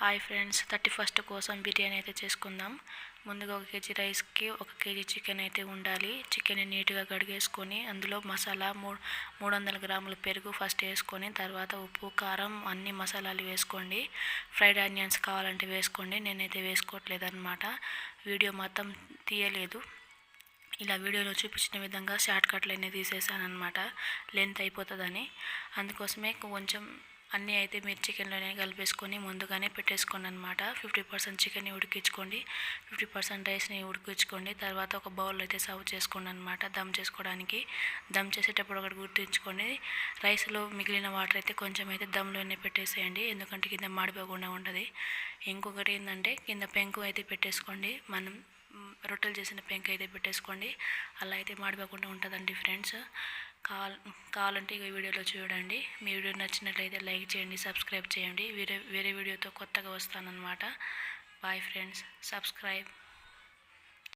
Hi friends thirty first కోసం బిర్యానీ అయితే చేసుకుందాం. ముందుగా ఒక కేజీ రైస్కి ఒక కేజీ చికెన్ అయితే ఉండాలి. చికెన్ నీట్గా కడిగేసుకొని అందులో మసాలా మూడు మూడు వందల గ్రాముల పెరుగు ఫస్ట్ వేసుకొని తర్వాత ఉప్పు కారం అన్ని మసాలాలు వేసుకోండి. ఫ్రైడ్ ఆనియన్స్ కావాలంటే వేసుకోండి నేనైతే వేసుకోవట్లేదు అనమాట వీడియో మొత్తం తీయలేదు. ఇలా వీడియోలో చూపించిన విధంగా షార్ట్ కట్లు అనేది తీసేసాను అనమాట లెంత్ అయిపోతుందని. అందుకోసమే కొంచెం అన్నీ అయితే మీరు చికెన్లోనే కలిపేసుకొని ముందుగానే పెట్టేసుకోండి అనమాట ఫిఫ్టీ పర్సెంట్ చికెన్ని ఉడికించుకోండి. ఫిఫ్టీ పర్సెంట్ రైస్ని ఉడికించుకోండి. తర్వాత ఒక బౌల్ అయితే సర్వ్ చేసుకోండి అనమాట దమ్ చేసుకోవడానికి. దమ్ చేసేటప్పుడు ఒకటి గుర్తుంచుకోండి. రైస్లో మిగిలిన వాటర్ అయితే కొంచెం అయితే దమ్లోనే పెట్టేసేయండి. ఎందుకంటే కింద మాడిపోకుండా ఉంటుంది. ఇంకొకటి ఏంటంటే కింద పెంకు అయితే పెట్టేసుకోండి. మనం రొట్టెలు చేసిన పెంక అయితే పెట్టేసుకోండి. అలా అయితే మాడిపోకుండా ఉంటుందండి ఫ్రెండ్స్. కావాల కావాలంటే ఈ వీడియోలో చూడండి. మీ వీడియో నచ్చినట్లయితే లైక్ చేయండి సబ్స్క్రైబ్ చేయండి. వేరే వేరే వీడియోతో కొత్తగా వస్తానన్నమాట. Bye friends subscribe.